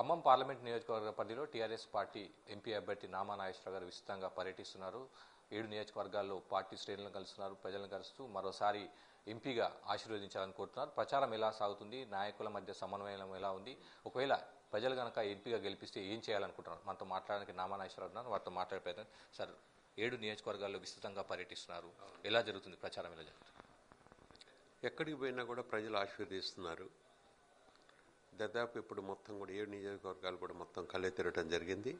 Khammam parliament నియోజకవర్గ పరిధిలో TRS party MP అభ్యర్థి నామా నాగేశ్వరరావు గారు విస్తృతంగా పర్యటిస్తున్నారు. ఏడు నియోజకవర్గాల్లో పార్టీ శ్రేణులను కలుస్తున్నారు ప్రజలను కలుస్తూ మరోసారి ఎంపీగా ఆశీర్వదించాలని కోరుతున్నారు. ప్రచారం ఎలా సాగుతుంది? నాయకుల మధ్య సమన్వయం ఎలా ఉంది? ఒకవేళ ప్రజలు కనుక ఎంపీగా గెలిపిస్తే ఏం చేయాలనుకుంటున్నారు? మనతో మాట్లాడడానికి నామా నాగేశ్వరరావు ఉన్నారు. వారితో మాట్లాడే ప్రయత్నం సార్ ఏడు నియోజకవర్గాల్లో విస్తృతంగా పర్యటిస్తున్నారు. ఎలా జరుగుతుంది ప్రచారం? ఎలా జరుగుతుంది? ఎక్కడికి పోయినా కూడా ప్రజలు ఆశీర్వదిస్తున్నారు. దాదాపు ఇప్పుడు మొత్తం కూడా ఏడు నియోజకవర్గాలు కూడా మొత్తం కళ్ళే తిరగటం జరిగింది.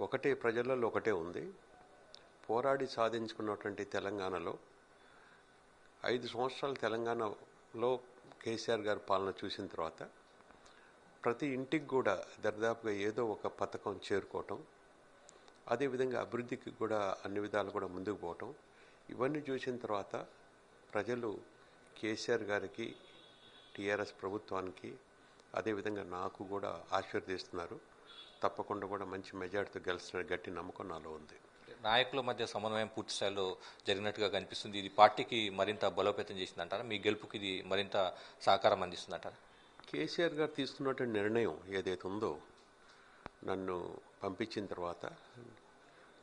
ఒకటే ప్రజలలో ఒకటే ఉంది. పోరాడి సాధించుకున్నటువంటి తెలంగాణలో ఐదు సంవత్సరాలు తెలంగాణలో కేసీఆర్ గారి పాలన చూసిన తర్వాత ప్రతి ఇంటికి కూడా దర్దాపుగా ఏదో ఒక పథకం చేరుకోవటం అదేవిధంగా అభివృద్ధికి కూడా అన్ని విధాలు కూడా ముందుకు పోవటం ఇవన్నీ చూసిన తర్వాత ప్రజలు కేసీఆర్ గారికి టీఆర్ఎస్ ప్రభుత్వానికి అదేవిధంగా నాకు కూడా ఆశీర్వదిస్తున్నారు. తప్పకుండా కూడా మంచి మెజార్టీతో గెలుస్తున్న గట్టి నమ్మకం నాలో ఉంది. నాయకుల మధ్య సమన్వయం పూర్తి స్థాయిలో జరిగినట్టుగా కనిపిస్తుంది. ఇది పార్టీకి మరింత బలోపేతం చేసిందంటారా? మీ గెలుపుకి ఇది మరింత సహకారం అందిస్తుందంటారా? కేసీఆర్ గారు తీసుకున్నటువంటి నిర్ణయం ఏదైతే ఉందో నన్ను పంపించిన తర్వాత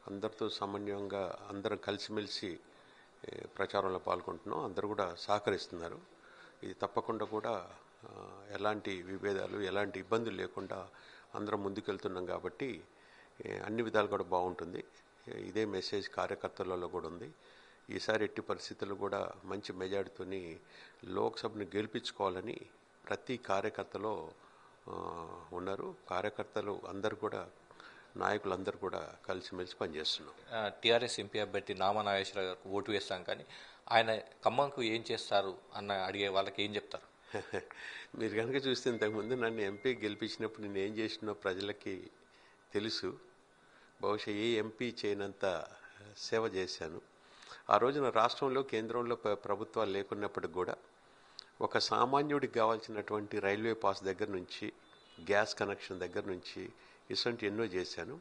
అందరితో సమన్వయంగా అందరం కలిసిమెలిసి ప్రచారంలో పాల్గొంటున్నాం. అందరూ కూడా సహకరిస్తున్నారు. ఇది తప్పకుండా కూడా ఎలాంటి విభేదాలు ఎలాంటి ఇబ్బందులు లేకుండా అందరం ముందుకెళ్తున్నాం కాబట్టి అన్ని విధాలు కూడా బాగుంటుంది. ఇదే మెసేజ్ కార్యకర్తలలో కూడా ఉంది. ఈసారి ఎట్టి పరిస్థితులు కూడా మంచి మెజార్టీతోని లోక్సభను గెలిపించుకోవాలని ప్రతి కార్యకర్తలో ఉన్నారు. కార్యకర్తలు అందరు కూడా నాయకులందరూ కూడా కలిసిమెలిసి పనిచేస్తున్నాం. టీఆర్ఎస్ ఎంపీ అభ్యర్థి నామా నాగేశ్వర గారికి ఓటు వేస్తాం కానీ ఆయన ఖమ్మంకు ఏం చేస్తారు అన్న అడిగే వాళ్ళకి ఏం చెప్తారు? మీరు కనుక చూస్తే ఇంతకుముందు నన్ను ఎంపీ గెలిపించినప్పుడు నేను ఏం చేసినో ప్రజలకి తెలుసు. బహుశా ఏ ఎంపీ చేయనంత సేవ చేశాను. ఆ రోజున రాష్ట్రంలో కేంద్రంలో ప్రభుత్వాలు లేకున్నప్పటికి కూడా ఒక సామాన్యుడికి కావాల్సినటువంటి రైల్వే పాస్ దగ్గర నుంచి గ్యాస్ కనెక్షన్ దగ్గర నుంచి ఇటువంటి ఎన్నో చేశాను.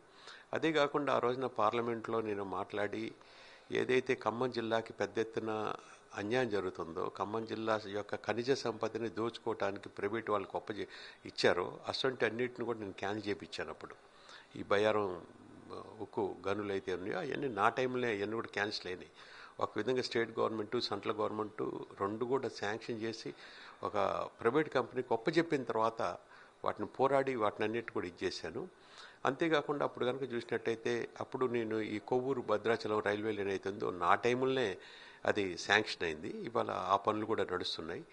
అదే కాకుండా ఆ రోజున పార్లమెంట్లో నేను మాట్లాడి ఏదైతే ఖమ్మం జిల్లాకి పెద్ద ఎత్తున అన్యాయం జరుగుతుందో ఖమ్మం జిల్లా యొక్క ఖనిజ సంపదని దోచుకోవటానికి ప్రైవేట్ వాళ్ళకి గొప్ప ఇచ్చారో అటువంటి అన్నిటిని కూడా నేను క్యాన్సిల్ చేయించాను అప్పుడు. ఈ బయ్యారం ఉక్కు గనులు అయితే ఉన్నాయో అవన్నీ నా టైంలో అవన్నీ కూడా క్యాన్సిల్ అయినాయి. ఒక విధంగా స్టేట్ గవర్నమెంట్ సెంట్రల్ గవర్నమెంట్ రెండు కూడా శాంక్షన్ చేసి ఒక ప్రైవేట్ కంపెనీకి ఒప్పచెప్పిన తర్వాత వాటిని పోరాడి వాటిని అన్నిటి కూడా ఇచ్చేసాను అంతేకాకుండా అప్పుడు కనుక చూసినట్టయితే అప్పుడు నేను ఈ కొవ్వూరు భద్రాచలం రైల్వే లైన్ ఉందో నా టైంలోనే అది శాంక్షన్ అయింది. ఇవాళ ఆ పనులు కూడా నడుస్తున్నాయి.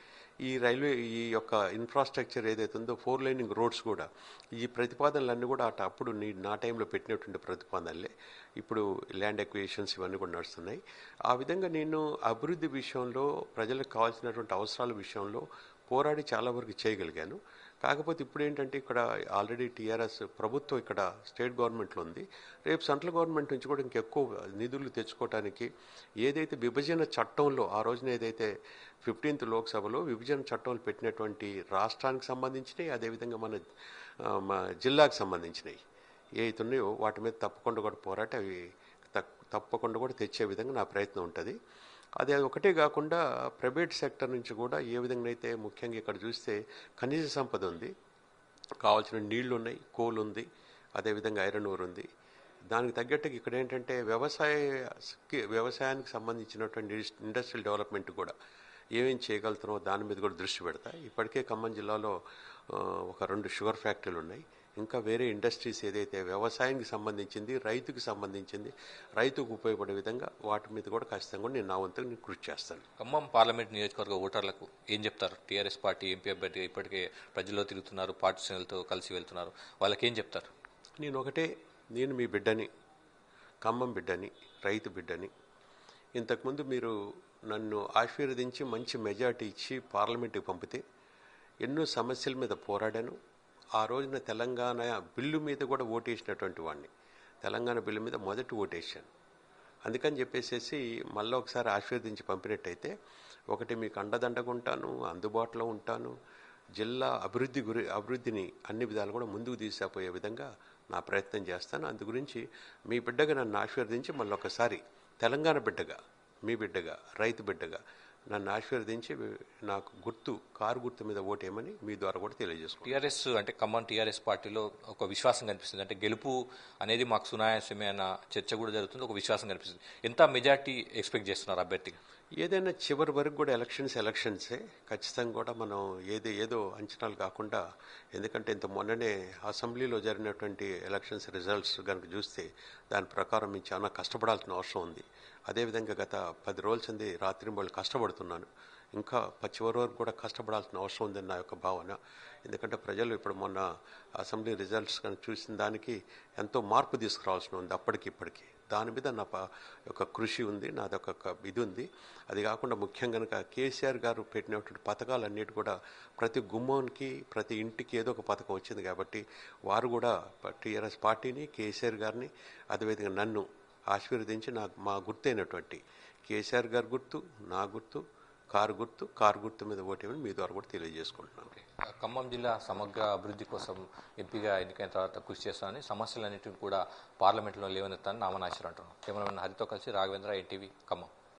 ఈ రైల్వే ఈ యొక్క ఇన్ఫ్రాస్ట్రక్చర్ ఏదైతే ఉందో ఫోర్ లైనింగ్ రోడ్స్ కూడా ఈ ప్రతిపాదనలన్నీ కూడా అటు అప్పుడు నీ నా టైంలో పెట్టినటువంటి ప్రతిపాదనలే. ఇప్పుడు ల్యాండ్ ఎక్వియేషన్స్ ఇవన్నీ కూడా నడుస్తున్నాయి. ఆ విధంగా నేను అభివృద్ధి విషయంలో ప్రజలకు కావాల్సినటువంటి అవసరాల విషయంలో పోరాడి చాలా వరకు చేయగలిగాను. కాకపోతే ఇప్పుడు ఏంటంటే ఇక్కడ ఆల్రెడీ టీఆర్ఎస్ ప్రభుత్వం ఇక్కడ స్టేట్ గవర్నమెంట్లో ఉంది. రేపు సెంట్రల్ గవర్నమెంట్ నుంచి కూడా ఇంకెక్కువ నిధులు తెచ్చుకోవడానికి ఏదైతే విభజన చట్టంలో ఆ రోజున ఏదైతే ఫిఫ్టీన్త్ లోక్సభలో విభజన చట్టంలో పెట్టినటువంటి రాష్ట్రానికి సంబంధించినవి అదేవిధంగా మన జిల్లాకు సంబంధించినవి ఏ ఉన్నాయో వాటి మీద తప్పకుండా కూడా పోరాట అవి తప్పకుండా కూడా తెచ్చే విధంగా నా ప్రయత్నం ఉంటుంది. అది ఒకటే కాకుండా ప్రైవేట్ సెక్టర్ నుంచి కూడా ఏ విధంగా అయితే ముఖ్యంగా ఇక్కడ చూస్తే ఖనిజ సంపద ఉంది కావాల్సిన నీళ్ళు ఉన్నాయి కోల్ ఉంది అదేవిధంగా ఐరన్ ఓర్ ఉంది. దానికి తగ్గట్టుగా ఇక్కడ ఏంటంటే వ్యవసాయ వ్యవసాయానికి సంబంధించినటువంటి ఇండస్ట్రియల్ డెవలప్మెంట్ కూడా ఏమేం చేయగలుగుతున్నామో దాని మీద కూడా దృష్టి పెడతా. ఇప్పటికే ఖమ్మం జిల్లాలో ఒక రెండు షుగర్ ఫ్యాక్టరీలు ఉన్నాయి. ఇంకా వేరే ఇండస్ట్రీస్ ఏదైతే వ్యవసాయానికి సంబంధించింది రైతుకి సంబంధించింది రైతుకు ఉపయోగపడే విధంగా వాటి మీద కూడా ఖచ్చితంగా నేను నా వంతుగా నేను కృషి చేస్తాను. ఖమ్మం పార్లమెంట్ నియోజకవర్గ ఓటర్లకు ఏం చెప్తారు? టీఆర్ఎస్ పార్టీ ఎంపీ అభ్యర్థిగా ఇప్పటికే ప్రజల్లో తిరుగుతున్నారు పార్టీ శ్రేణులతో కలిసి వెళ్తున్నారు. వాళ్ళకి ఏం చెప్తారు? నేను ఒకటే నేను మీ బిడ్డని ఖమ్మం బిడ్డని రైతు బిడ్డని ఇంతకుముందు మీరు నన్ను ఆశీర్వదించి మంచి మెజార్టీ ఇచ్చి పార్లమెంట్కి పంపితే ఎన్నో సమస్యల మీద పోరాడాను. ఆ రోజున తెలంగాణ బిల్లు మీద కూడా ఓటేసినటువంటి వాడిని తెలంగాణ బిల్లు మీద మొదటి ఓటేసాను అందుకని చెప్పేసేసి మళ్ళీ ఒకసారి ఆశీర్వదించి పంపినట్టయితే ఒకటి మీకు అండదండగా ఉంటాను అందుబాటులో ఉంటాను జిల్లా అభివృద్ధి గురి అభివృద్ధిని అన్ని విధాలు కూడా ముందుకు తీసుకుపోయే విధంగా నా ప్రయత్నం చేస్తాను. అందు గురించి మీ బిడ్డగా నన్ను ఆశీర్వదించి మళ్ళీ ఒకసారి తెలంగాణ బిడ్డగా మీ బిడ్డగా రైతు బిడ్డగా నన్ను ఆశీర్వదించి నాకు గుర్తు కారు గుర్తు మీద ఓటేయమని మీ ద్వారా కూడా తెలియజేసుకుంటాను టీఆర్ఎస్ అంటే ఖమ్మం టీఆర్ఎస్ పార్టీలో ఒక విశ్వాసం కనిపిస్తుంది. అంటే గెలుపు అనేది మాకు సునాయాసమే అన్న చర్చ కూడా జరుగుతుంది. ఒక విశ్వాసం కనిపిస్తుంది. ఎంత మెజార్టీ ఎక్స్పెక్ట్ చేస్తున్నారు అభ్యర్థికి ఏదైనా చివరి వరకు కూడా ఎలక్షన్స్ ఎలక్షన్సే. ఖచ్చితంగా కూడా మనం ఏదో ఏదో అంచనాలు కాకుండా ఎందుకంటే ఇంత మొన్ననే అసెంబ్లీలో జరిగినటువంటి ఎలక్షన్స్ రిజల్ట్స్ కనుక చూస్తే దాని ప్రకారం మేము చాలా కష్టపడాల్సిన అవసరం ఉంది. అదేవిధంగా గత పది రోజుల చెంది రాత్రి వాళ్ళు కష్టపడుతున్నాను. ఇంకా పచ్చివరి వరకు కూడా కష్టపడాల్సిన అవసరం ఉందని నా యొక్క భావన. ఎందుకంటే ప్రజలు ఇప్పుడు మొన్న అసెంబ్లీ రిజల్ట్స్ కానీ చూసిన దానికి ఎంతో మార్పు తీసుకురావాల్సిన ఉంది అప్పటికి ఇప్పటికి. దాని మీద నా యొక్క కృషి ఉంది నాది ఒక ఇది ఉంది. అది కాకుండా ముఖ్యంగా కనుక కేసీఆర్ గారు పెట్టినటువంటి పథకాలన్నిటి కూడా ప్రతి గుమ్మానికి ప్రతి ఇంటికి ఏదో ఒక పథకం వచ్చింది కాబట్టి వారు కూడా టీఆర్ఎస్ పార్టీని కేసీఆర్ గారిని అదేవిధంగా నన్ను ఆశీర్వదించి నాకు మా గుర్తైనటువంటి కేసీఆర్ గారు గుర్తు నా గుర్తు కారు గుర్తు కారు గుర్తు మీద ఓటేమని మీ ద్వారా కూడా తెలియజేసుకుంటున్నాను. ఖమ్మం జిల్లా సమగ్ర అభివృద్ధి కోసం ఎంపీగా ఎన్నికైన తర్వాత కృషి చేస్తానని సమస్యలన్నింటినీ కూడా పార్లమెంట్లో లేవనెత్తానని నామనాశ్వర్ అంటున్నాను కెమెరామెన్ హరితో కలిసి రాఘవేంద్ర ఎన్టీవీ ఖమ్మం.